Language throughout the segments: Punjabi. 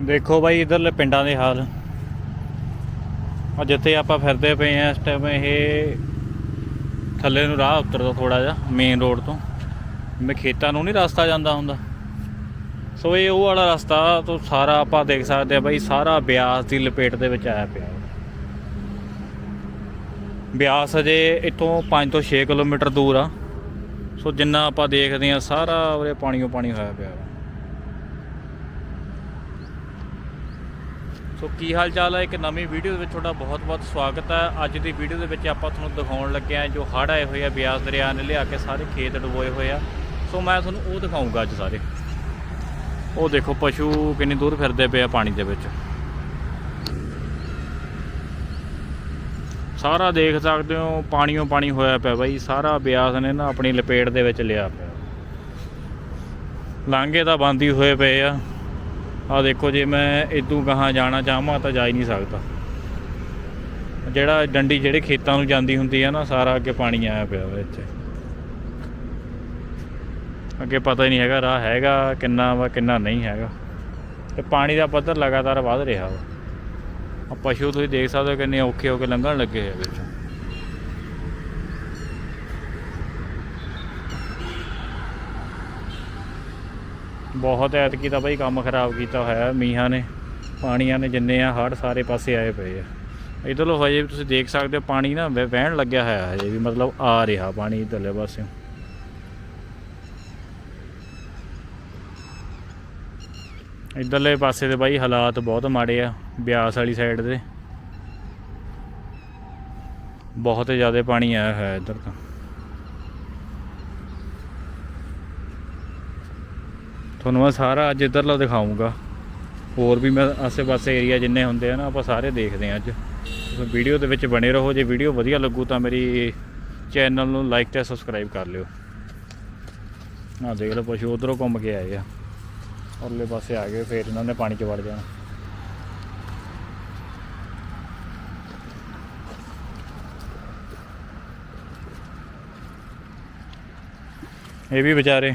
ਦੇਖੋ ਬਾਈ ਇਧਰਲੇ ਪਿੰਡਾਂ ਦੇ ਹਾਲ। ਆ ਜਿੱਥੇ ਆਪਾਂ ਫਿਰਦੇ ਪਏ ਆ, ਇਸ ਟਾਈਮ ਇਹ ਥੱਲੇ ਨੂੰ ਰਾਹ ਉਤਰਦਾ ਥੋੜਾ ਜਿਹਾ ਮੇਨ ਰੋਡ ਤੋਂ। ਮੈਂ ਖੇਤਾਂ ਨੂੰ ਨਹੀਂ ਰਸਤਾ ਜਾਂਦਾ ਹੁੰਦਾ। ਸੋ ਇਹ ਉਹ ਵਾਲਾ ਰਸਤਾ ਤੋਂ ਸਾਰਾ ਆਪਾਂ ਦੇਖ ਸਕਦੇ ਆ ਬਾਈ, ਸਾਰਾ ਬਿਆਸ ਦੀ ਲਪੇਟ ਦੇ ਵਿੱਚ ਆਇਆ ਪਿਆ। ਬਿਆਸ ਅਜੇ ਇੱਥੋਂ 5 ਤੋਂ 6 ਕਿਲੋਮੀਟਰ ਦੂਰ ਆ। ਸੋ ਜਿੰਨਾ ਆਪਾਂ ਦੇਖਦੇ ਆ, ਸਾਰਾ ਉਰੇ ਪਾਣੀਓ ਪਾਣੀ ਹੋਇਆ ਪਿਆ ਸੋ ਕੀ ਹਾਲ ਚਾਲ ਹੈ ਇੱਕ ਨਵੀਂ ਵੀਡੀਓ ਦੇ ਵਿੱਚ ਤੁਹਾਡਾ ਬਹੁਤ-ਬਹੁਤ ਸਵਾਗਤ ਹੈ ਅੱਜ ਦੀ ਵੀਡੀਓ ਦੇ ਵਿੱਚ ਆਪਾਂ ਤੁਹਾਨੂੰ ਦਿਖਾਉਣ ਲੱਗੇ ਹਾਂ ਜੋ ਹੜ੍ਹ ਆਏ ਹੋਏ ਆ, ਬਿਆਸ ਦਰਿਆ ਨੇ ਲਿਆ ਕੇ ਸਾਰੇ ਖੇਤ ਡੁਬੋਏ ਹੋਏ ਆ। ਸੋ ਮੈਂ ਤੁਹਾਨੂੰ ਉਹ ਦਿਖਾਉਂਗਾ ਅੱਜ ਸਾਰੇ। ਉਹ ਦੇਖੋ, ਪਸ਼ੂ ਕਿੰਨੀ ਦੂਰ ਫਿਰਦੇ ਪਏ ਆ ਪਾਣੀ ਦੇ ਵਿੱਚ। ਸਾਰਾ ਦੇਖ ਸਕਦੇ ਹੋ, ਪਾਣੀਓ ਪਾਣੀ ਹੋਇਆ ਪਿਆ ਬਾਈ। ਸਾਰਾ ਬਿਆਸ ਨੇ ਨਾ ਆਪਣੀ ਲਪੇਟ ਦੇ ਵਿੱਚ ਲਿਆ ਪਿਆ। ਲਾਂਘੇ ਤਾਂ ਬੰਦ ਹੀ ਹੋਏ ਪਏ ਆ। ਆ ਦੇਖੋ ਜੇ, ਮੈਂ ਇਦੋਂ ਗਾਹਾਂ ਜਾਣਾ ਚਾਹਾਂ ਤਾਂ ਜਾ ਹੀ ਨਹੀਂ ਸਕਦਾ। ਜਿਹੜਾ ਡੰਡੀ ਜਿਹੜੇ ਖੇਤਾਂ ਨੂੰ ਜਾਂਦੀ ਹੁੰਦੀ ਆ ਨਾ, ਸਾਰਾ ਅੱਗੇ ਪਾਣੀ ਆਇਆ ਪਿਆ ਵਾ ਇੱਥੇ। ਅੱਗੇ ਪਤਾ ਹੀ ਨਹੀਂ ਹੈਗਾ, ਰਾਹ ਹੈਗਾ ਕਿੰਨਾ ਵਾ, ਕਿੰਨਾ ਨਹੀਂ ਹੈਗਾ। ਤੇ ਪਾਣੀ ਦਾ ਪੱਧਰ ਲਗਾਤਾਰ ਵੱਧ ਰਿਹਾ ਵਾ। ਆ ਪਸ਼ੂ ਤੁਸੀਂ ਦੇਖ ਸਕਦੇ ਹੋ ਕਿੰਨੇ ਔਖੇ ਹੋ ਕੇ ਲੰਘਣ ਲੱਗੇ ਹੈ ਵਿੱਚ। ਬਹੁਤ ਐਤਕੀ ਤਾਂ ਬਾਈ ਕੰਮ ਖਰਾਬ ਕੀਤਾ ਹੋਇਆ ਹੈ ਮੀਂਹਾਂ ਨੇ, ਪਾਣੀਆਂ ਨੇ ਜਿੰਨੇ ਆ, ਹੜ੍ਹ ਸਾਰੇ ਪਾਸੇ ਆਏ ਪਏ ਆ। ਇਧਰੋਂ ਹਜੇ ਵੀ ਤੁਸੀਂ ਦੇਖ ਸਕਦੇ ਹੋ, ਪਾਣੀ ਨਾ ਵਹਿਣ ਲੱਗਿਆ ਹੋਇਆ ਹਜੇ ਵੀ, ਮਤਲਬ ਆ ਰਿਹਾ ਪਾਣੀ ਇਧਰਲੇ ਪਾਸਿਓਂ। ਇਧਰਲੇ ਪਾਸੇ ਦੇ ਬਾਈ ਹਾਲਾਤ ਬਹੁਤ ਮਾੜੇ ਆ, ਬਿਆਸ ਵਾਲੀ ਸਾਈਡ ਦੇ। ਬਹੁਤ ਜ਼ਿਆਦਾ ਪਾਣੀ ਆਇਆ ਹੋਇਆ ਇੱਧਰ ਤਾਂ। ਤੁਹਾਨੂੰ ਮੈਂ ਸਾਰਾ ਅੱਜ ਇੱਧਰਲਾ ਦਿਖਾਉਂਗਾ ਹੋਰ ਵੀ ਮੈਂ ਆਸੇ-ਪਾਸੇ ਏਰੀਆ ਜਿੰਨੇ ਹੁੰਦੇ ਆ ਨਾ, ਆਪਾਂ ਸਾਰੇ ਦੇਖਦੇ ਆ ਅੱਜ। ਤੁਸੀਂ ਵੀਡੀਓ ਦੇ ਵਿੱਚ ਬਣੇ ਰਹੋ, ਜੇ ਵੀਡੀਓ ਵਧੀਆ ਲੱਗੂ ਤਾਂ ਮੇਰੀ ਚੈਨਲ ਨੂੰ ਲਾਈਕ ਤੇ ਸਬਸਕ੍ਰਾਈਬ ਕਰ ਲਿਓ। ਆ ਦੇਖ ਲਓ ਪਸ਼ੂ, ਉਧਰੋਂ ਘੁੰਮ ਕੇ ਆਏ ਆ। ਉਰਲੇ ਪਾਸੇ ਆ ਗਏ, ਫਿਰ ਇਹਨਾਂ ਨੇ ਪਾਣੀ 'ਚ ਵੜ ਜਾਣਾ। ਇਹ ਵੀ ਵਿਚਾਰੇ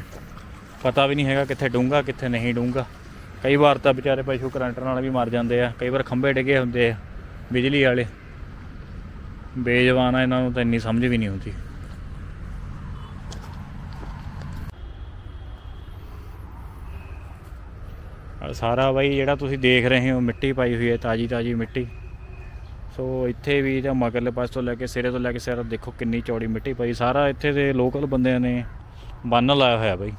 ਪਤਾ ਵੀ ਨਹੀਂ ਹੈਗਾ ਕਿੱਥੇ ਡੂੰਗਾ ਕਿੱਥੇ ਨਹੀਂ ਡੂੰਗਾ ਕਈ ਵਾਰ ਤਾਂ ਵਿਚਾਰੇ ਪਸ਼ੂ ਕਰੰਟ ਨਾਲ ਵੀ ਮਰ ਜਾਂਦੇ ਆ, ਕਈ ਵਾਰ ਖੰਭੇ ਡਿੱਗੇ ਹੁੰਦੇ ਆ, ਬਿਜਲੀ ਵਾਲੇ। ਬੇਜਵਾਨ ਆ ਇਹਨਾਂ ਨੂੰ ਤਾਂ ਇੰਨੀ ਸਮਝ ਵੀ ਨਹੀਂ ਹੁੰਦੀ। ਸਾਰਾ ਬਾਈ ਜਿਹੜਾ ਤੁਸੀਂ ਦੇਖ ਰਹੇ ਹੋ, ਮਿੱਟੀ ਪਾਈ ਹੋਈ ਹੈ ਤਾਜੀ ਤਾਜੀ ਮਿੱਟੀ। ਸੋ ਇੱਥੇ ਵੀ ਤਾਂ ਮਗਰਲੇ ਪਾਸੇ ਤੋਂ ਲੈ ਕੇ ਸਿਰੇ ਤੋਂ ਲੈ ਕੇ ਸਿਰ ਦੇਖੋ ਕਿੰਨੀ ਚੌੜੀ ਮਿੱਟੀ ਪਈ। ਸਾਰਾ ਇੱਥੇ ਦੇ ਲੋਕਲ ਬੰਦਿਆਂ ਨੇ ਬੰਨ ਲਾਇਆ ਹੋਇਆ ਬਾਈ।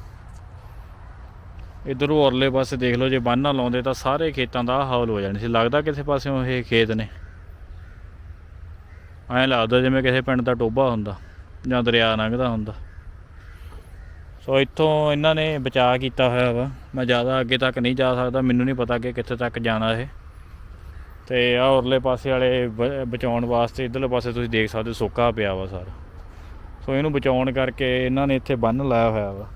ਇਧਰੋਂ ਔਰਲੇ ਪਾਸੇ ਦੇਖ ਲਓ, ਜੇ ਬੰਨ ਨਾ ਲਾਉਂਦੇ ਤਾਂ ਸਾਰੇ ਖੇਤਾਂ ਦਾ ਆਹ ਹਾਲ ਹੋ ਜਾਣੀ ਸੀ। ਲੱਗਦਾ ਕਿਸੇ ਪਾਸਿਓਂ ਇਹ ਖੇਤ ਨੇ। ਐਂ ਲੱਗਦਾ ਜਿਵੇਂ ਕਿਸੇ ਪਿੰਡ ਦਾ ਟੋਬਾ ਹੁੰਦਾ ਜਾਂ ਦਰਿਆ ਲੰਘਦਾ ਹੁੰਦਾ। ਸੋ ਇੱਥੋਂ ਇਹਨਾਂ ਨੇ ਬਚਾਅ ਕੀਤਾ ਹੋਇਆ ਵਾ। ਮੈਂ ਜ਼ਿਆਦਾ ਅੱਗੇ ਤੱਕ ਨਹੀਂ ਜਾ ਸਕਦਾ। ਮੈਨੂੰ ਨਹੀਂ ਪਤਾ ਕਿ ਕਿੱਥੇ ਤੱਕ ਜਾਣਾ ਇਹ। ਤੇ ਆ ਔਰਲੇ ਪਾਸੇ ਵਾਲੇ ਬ- ਬਚਾਉਣ ਵਾਸਤੇ ਇਧਰਲੇ ਪਾਸੇ ਤੁਸੀਂ ਦੇਖ ਸਕਦੇ ਹੋ, ਸੋਕਾ ਪਿਆ ਵਾ ਸਾਰਾ। ਸੋ ਇਹਨੂੰ ਬਚਾਉਣ ਕਰਕੇ ਇਹਨਾਂ ਨੇ ਇੱਥੇ ਬੰਨ ਲਾਇਆ ਹੋਇਆ ਵਾ।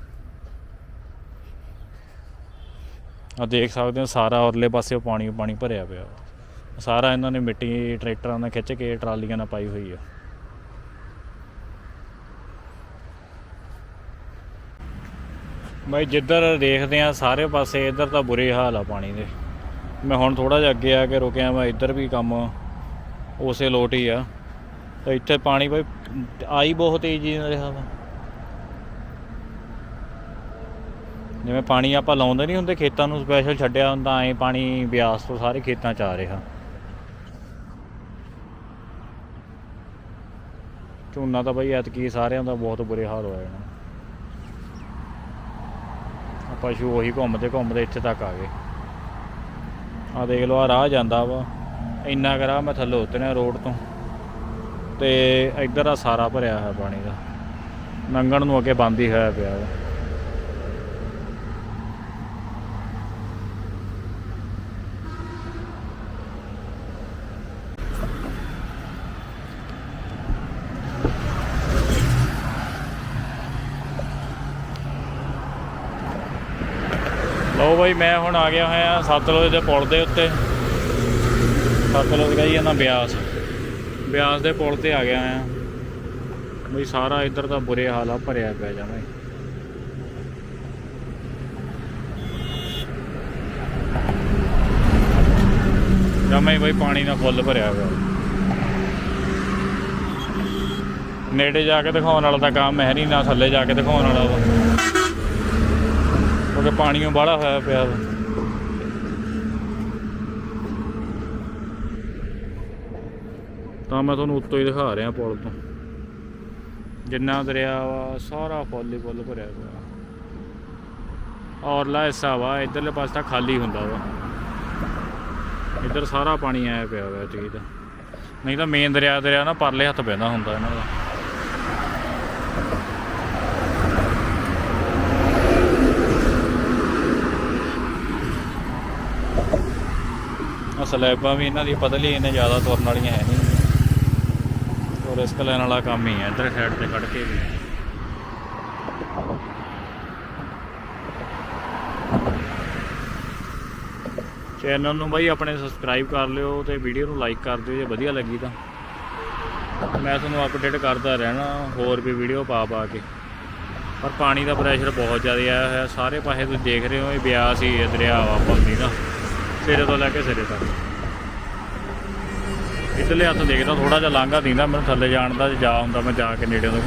ਆ ਦੇਖ ਸਕਦੇ ਹੋ ਸਾਰਾ ਉਰਲੇ ਪਾਸੇ ਪਾਣੀ ਪਾਣੀ ਭਰਿਆ ਪਿਆ। ਸਾਰਾ ਇਹਨਾਂ ਨੇ ਮਿੱਟੀ, ਟਰੈਕਟਰਾਂ ਨਾਲ ਖਿੱਚ ਕੇ ਟਰਾਲੀਆਂ ਨਾਲ ਪਾਈ ਹੋਈ ਆ। ਬਾਈ ਜਿੱਧਰ ਦੇਖਦੇ ਆ ਸਾਰੇ ਪਾਸੇ, ਇੱਧਰ ਤਾਂ ਬੁਰੇ ਹਾਲ ਆ ਪਾਣੀ ਦੇ। ਮੈਂ ਹੁਣ ਥੋੜਾ ਜਿਹਾ ਅੱਗੇ ਆ ਕੇ ਰੁਕਿਆ ਮੈਂ ਇੱਧਰ ਵੀ ਕੰਮ ਉਸੇ ਲੋਟ ਹੀ ਆ। ਤਾਂ ਇੱਥੇ ਪਾਣੀ ਬਾਈ, ਆਈ ਬਹੁਤ ਤੇਜ਼ੀ ਨਾਲ ਰਿਹਾ ਵਾ। ਜਿਵੇਂ ਪਾਣੀ ਆਪਾਂ ਲਾਉਂਦੇ ਨਹੀਂ ਹੁੰਦੇ, ਖੇਤਾਂ ਨੂੰ ਸਪੈਸ਼ਲ ਛੱਡਿਆ ਹੁੰਦਾ, ਐ ਪਾਣੀ ਬਿਆਸ ਤੋਂ ਸਾਰੇ ਖੇਤਾਂ ਚ ਆ ਰਿਹਾ। ਝੋਨਾ ਤਾਂ ਬਈ ਐਤਕੀ ਸਾਰਿਆਂ ਦਾ ਬਹੁਤ ਬੁਰੇ ਹਾਲ ਹੋਇਆ ਜਾਣਾ ਆ ਪਸ਼ੂ ਉਹੀ ਘੁੰਮਦੇ ਘੁੰਮਦੇ ਇੱਥੇ ਤੱਕ ਆ ਗਏ। ਆ ਦੇਖ ਲਓ ਆ ਰਾਹ ਜਾਂਦਾ ਵਾ। ਇੰਨਾ ਕਰਾ ਮੈਂ ਥੱਲੇ ਉਤਰਿਆ ਰੋਡ ਤੋਂ। ਤੇ ਇੱਧਰ ਆ ਸਾਰਾ ਭਰਿਆ ਹੋਇਆ ਪਾਣੀ ਦਾ। ਨੰਗਣ ਨੂੰ ਅੱਗੇ ਬੰਦ ਹੀ ਹੋਇਆ ਪਿਆ ਵਾ। ਬਾਈ ਮੈਂ ਹੁਣ ਆ ਗਿਆ ਹੋਇਆ ਸਤਲੁਜ ਦੇ ਪੁਲ ਦੇ ਉੱਤੇ। ਸਤਲੁਜ ਗਈ ਜਾਂਦਾ ਬਿਆਸ। ਬਿਆਸ ਦੇ ਪੁਲ ਤੇ ਆ ਗਿਆ ਹੋਇਆ। ਬਈ ਸਾਰਾ ਇੱਧਰ ਦਾ ਬੁਰੇ ਹਾਲ ਆ, ਭਰਿਆ ਪਿਆ ਜਾਵੇ ਹੀ। ਜਮਾ ਬਈ ਪਾਣੀ ਨਾਲ ਫੁੱਲ ਭਰਿਆ ਹੋਇਆ ਨੇੜੇ ਜਾ ਕੇ ਦਿਖਾਉਣ ਵਾਲਾ ਤਾਂ ਕੰਮ ਹੈ ਨਹੀਂ, ਨਾ ਥੱਲੇ ਜਾ ਕੇ ਦਿਖਾਉਣ ਵਾਲਾ ਵਾ ਕਿਉਂਕਿ ਪਾਣੀੋਂ ਬਾਹਲਾ ਹੋਇਆ ਪਿਆ ਵਾ। ਤਾਂ ਮੈਂ ਤੁਹਾਨੂੰ ਉੱਤੋਂ ਹੀ ਦਿਖਾ ਰਿਹਾ ਪੁਲ ਤੋਂ। ਜਿੰਨਾ ਦਰਿਆ ਵਾ, ਸਾਰਾ ਫੁੱਲ ਹੀ ਫੁੱਲ ਭਰਿਆ ਪਿਆ ਔਰਲਾ ਹਿੱਸਾ ਵਾ, ਇਧਰਲੇ ਪਾਸੇ ਤਾਂ ਖਾਲੀ ਹੁੰਦਾ ਵਾ। ਇੱਧਰ ਸਾਰਾ ਪਾਣੀ ਆਇਆ ਪਿਆ ਵਾ, ਚੀਜ਼ ਦਾ। ਨਹੀਂ ਤਾਂ ਮੇਨ ਦਰਿਆ ਦਰਿਆ ਨਾ ਪਰਲੇ ਹੱਥ ਪੈਂਦਾ ਹੁੰਦਾ ਇਹਨਾਂ ਦਾ। ਸਲੈਬਾਂ ਵੀ ਇਹਨਾਂ ਦੀ ਪਤਲੀ ਇਹਨੇ ਜ਼ਿਆਦਾ ਤੁਰਨ ਵਾਲੀਆਂ ਹੈ ਨਹੀਂ। ਔਰ ਰਿਸਕ ਲੈਣ ਵਾਲਾ ਕੰਮ ਹੀ ਹੈ, ਇੱਧਰ ਸਾਈਡ ਤੇ ਖੜ ਕੇ ਵੀ। ਚੈਨਲ ਨੂੰ ਬਾਈ ਆਪਣੇ ਸਬਸਕ੍ਰਾਈਬ ਕਰ ਲਿਓ ਤੇ ਵੀਡੀਓ ਨੂੰ ਲਾਈਕ ਕਰ ਦਿਓ ਜੇ ਵਧੀਆ ਲੱਗੀ ਤਾਂ। ਮੈਂ ਤੁਹਾਨੂੰ ਅਪਡੇਟ ਕਰਦਾ ਰਹਿਣਾ, ਹੋਰ ਵੀ ਵੀਡੀਓ ਪਾ ਪਾ ਕੇ। ਪਰ ਪਾਣੀ ਦਾ ਪ੍ਰੈਸ਼ਰ ਬਹੁਤ ਜ਼ਿਆਦਾ ਆਇਆ ਹੋਇਆ, ਸਾਰੇ ਪਾਸੇ ਤੁਸੀਂ ਦੇਖ ਰਹੇ ਹੋ, ਇਹ ਬਿਆਸ ਹੀ ਹੈ, ਦਰਿਆ ਵਾ ਪਾਉਂਦੀ ਦਾ ਸਿਰੇ ਤੋਂ ਲੈ ਕੇ ਸਿਰੇ ਤੱਕ। ਇੱਧਰਲੇ ਹੱਥ ਦੇਖਦਾ ਥੋੜਾ ਜਿਹਾ ਲਾਂਘਾ ਦਿੰਦਾ, ਮੈਨੂੰ ਥੱਲੇ ਜਾਣ ਦਾ ਜਾ ਹੁੰਦਾ, ਮੈਂ ਜਾ ਕੇ ਨੇੜੇ ਤੋਂ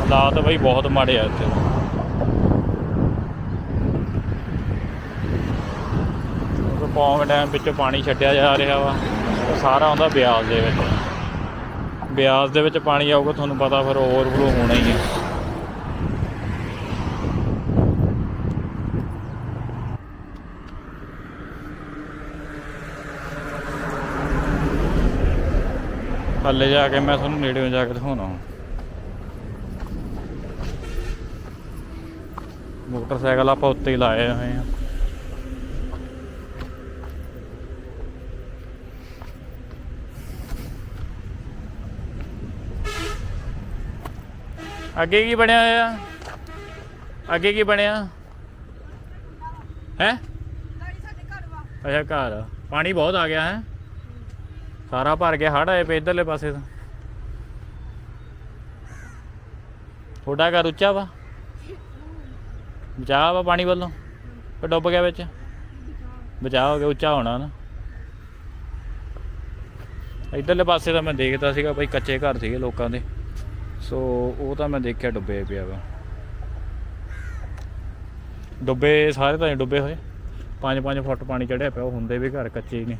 ਹਾਲਾਤ ਬਈ ਬਹੁਤ ਮਾੜੇ ਆ ਇੱਥੇ। ਉਹ ਪੌਂਗ ਡੈਮ ਵਿੱਚੋਂ ਪਾਣੀ ਛੱਡਿਆ ਜਾ ਰਿਹਾ ਵਾ ਉਹ ਸਾਰਾ ਆਉਂਦਾ ਬਿਆਸ ਦੇ ਵਿੱਚ। ਬਿਆਸ ਦੇ ਵਿੱਚ ਪਾਣੀ ਆਊਗਾ, ਤੁਹਾਨੂੰ ਪਤਾ ਫਿਰ ਓਵਰਫਲੋ ਹੋਣਾ ਹੀ ਹੈ ਥੱਲੇ ਜਾ ਕੇ ਮੈਂ ਤੁਹਾਨੂੰ ਨੇੜਿਓਂ ਜਾ ਕੇ ਦਿਖਾਉਣਾ। ਮੋਟਰਸਾਈਕਲ ਆਪਾਂ ਉੱਤੇ ਹੀ ਲਾਏ ਹੋਏ ਆ। ਅੱਗੇ ਕੀ ਬਣਿਆ ਹੋਇਆ? ਅੱਗੇ ਕੀ ਬਣਿਆ? ਹੈ? ਅੱਛਾ ਘਰ। ਪਾਣੀ ਬਹੁਤ ਆ ਗਿਆ ਹੈ? ਸਾਰਾ ਭਰ ਗਿਆ ਹੜ ਆਏ ਪਏ ਇਧਰਲੇ ਪਾਸੇ ਤਾਂ। ਤੁਹਾਡਾ ਘਰ ਉੱਚਾ ਵਾ? ਬਚਾਅ ਵਾ ਪਾਣੀ ਵੱਲੋਂ? ਕਿ ਡੁੱਬ ਗਿਆ ਵਿੱਚ? ਬਚਾਅ ਹੋ ਗਿਆ, ਉੱਚਾ ਹੋਣਾ ਨਾ। ਇਧਰਲੇ ਪਾਸੇ ਤਾਂ ਮੈਂ ਦੇਖਦਾ ਸੀਗਾ ਬਈ ਕੱਚੇ ਘਰ ਸੀਗੇ ਲੋਕਾਂ ਦੇ। ਸੋ ਉਹ ਤਾਂ ਮੈਂ ਦੇਖਿਆ ਡੁੱਬੇ ਪਿਆ ਵਾ। ਡੁੱਬੇ ਸਾਰੇ ਤਾਂ ਡੁੱਬੇ ਹੋਏ। 5-5 ਫੁੱਟ ਪਾਣੀ ਚੜਿਆ ਪਿਆ, ਉਹ ਹੁੰਦੇ ਵੀ ਘਰ ਕੱਚੇ ਹੀ ਨੇ।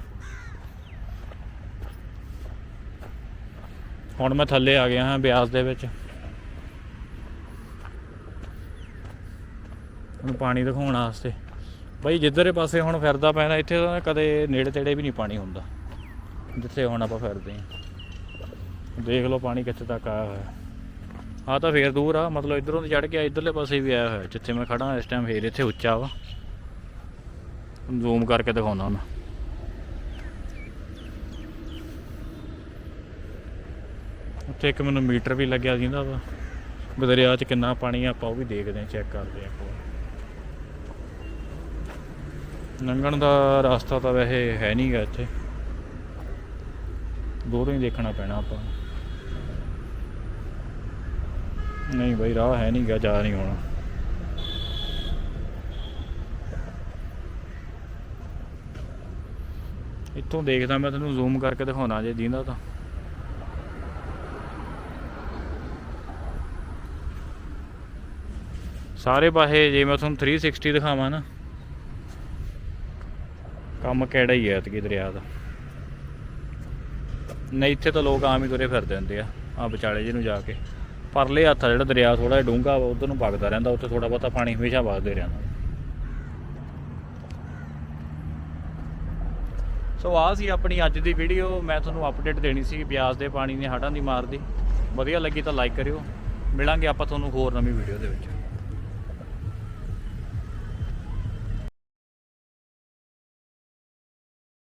ਹੁਣ ਮੈਂ ਥੱਲੇ ਆ ਗਿਆ ਹਾਂ ਬਿਆਸ ਦੇ ਵਿੱਚ। ਹੁਣ ਪਾਣੀ ਦਿਖਾਉਣ ਵਾਸਤੇ। ਬਈ ਜਿੱਧਰੇ ਪਾਸੇ ਹੁਣ ਫਿਰਦਾ ਪੈਣਾ, ਇੱਥੇ ਤਾਂ ਕਦੇ ਨੇੜੇ ਤੇੜੇ ਵੀ ਨਹੀਂ ਪਾਣੀ ਹੁੰਦਾ, ਜਿੱਥੇ ਹੁਣ ਆਪਾਂ ਫਿਰਦੇ ਹਾਂ। ਦੇਖ ਲਓ ਪਾਣੀ ਕਿੱਥੇ ਤੱਕ ਆਇਆ ਹੋਇਆ। ਆ ਤਾਂ ਫੇਰ ਦੂਰ ਆ, ਮਤਲਬ ਇਧਰੋਂ ਦੀ ਚੜ ਕੇ ਇਧਰਲੇ ਪਾਸੇ ਵੀ ਆਇਆ ਹੋਇਆ, ਜਿੱਥੇ ਮੈਂ ਖੜਾ ਇਸ ਟਾਈਮ ਫੇਰ ਇੱਥੇ ਉੱਚਾ ਵਾ। ਜ਼ੂਮ ਕਰਕੇ ਦਿਖਾਉਣਾ ਮੈਂ। ਉੱਥੇ ਇੱਕ ਮੈਨੂੰ ਮੀਟਰ ਵੀ ਲੱਗਿਆ ਜਿੰਦਾ ਵਾ। ਵੀ ਦਰਿਆ 'ਚ ਕਿੰਨਾ ਪਾਣੀ ਆ, ਆਪਾਂ ਉਹ ਵੀ ਦੇਖਦੇ ਹਾਂ ਚੈੱਕ ਕਰਦੇ ਹਾਂ ਇੱਕ ਲੰਘਣ ਦਾ ਰਸਤਾ ਤਾਂ ਵੈਸੇ ਹੈ ਨਹੀਂਗਾ ਇੱਥੇ। ਦੋ ਤੋਂ ਹੀ ਦੇਖਣਾ ਪੈਣਾ ਆਪਾਂ। ਨਹੀਂ ਬਈ, ਰਾਹ ਹੈ ਨਹੀਂਗਾ ਜਾ ਨਹੀਂ ਹੋਣਾ। ਇੱਥੋਂ ਦੇਖਦਾ ਮੈਂ ਤੁਹਾਨੂੰ ਜ਼ੂਮ ਕਰਕੇ ਦਿਖਾਉਣਾ ਜੇ ਦੀਂਦਾ ਤਾਂ। ਸਾਰੇ ਪਾਸੇ ਜੇ ਮੈਂ ਤੁਹਾਨੂੰ 360 ਦਿਖਾਵਾਂ ਨਾ, ਕੰਮ ਕਿਹੜਾ ਹੀ ਹੈ ਇਤਕੀ ਦਰਿਆ ਦਾ। ਨਹੀਂ, ਇੱਥੇ ਤਾਂ ਲੋਕ ਆਮ ਹੀ ਤੁਰੇ ਫਿਰਦੇ ਹੁੰਦੇ ਆ ਆ ਵਿਚਾਲੇ ਜਿਹਨੂੰ ਜਾ ਕੇ। ਪਰਲੇ ਹੱਥ ਆ ਜਿਹੜਾ ਦਰਿਆ ਥੋੜਾ ਜਿਹਾ ਡੂੰਘਾ ਵਾ, ਉਧਰ ਨੂੰ ਵਗਦਾ ਰਹਿੰਦਾ, ਉੱਥੇ ਥੋੜਾ ਬਹੁਤਾ ਪਾਣੀ ਹਮੇਸ਼ਾ ਵਗਦੇ ਰਹਿੰਦਾ। ਸੋ ਆਹ ਸੀ ਆਪਣੀ ਅੱਜ ਦੀ ਵੀਡੀਓ ਮੈਂ ਤੁਹਾਨੂੰ ਅਪਡੇਟ ਦੇਣੀ ਸੀ ਬਿਆਸ ਦੇ ਪਾਣੀ ਨੇ ਹੜਾਂ ਦੀ ਮਾਰ ਦੀ। ਵਧੀਆ ਲੱਗੀ ਤਾਂ ਲਾਈਕ ਕਰਿਓ। ਮਿਲਾਂਗੇ ਆਪਾਂ ਤੁਹਾਨੂੰ ਹੋਰ ਨਵੀਂ ਵੀਡੀਓ ਦੇ ਵਿੱਚ।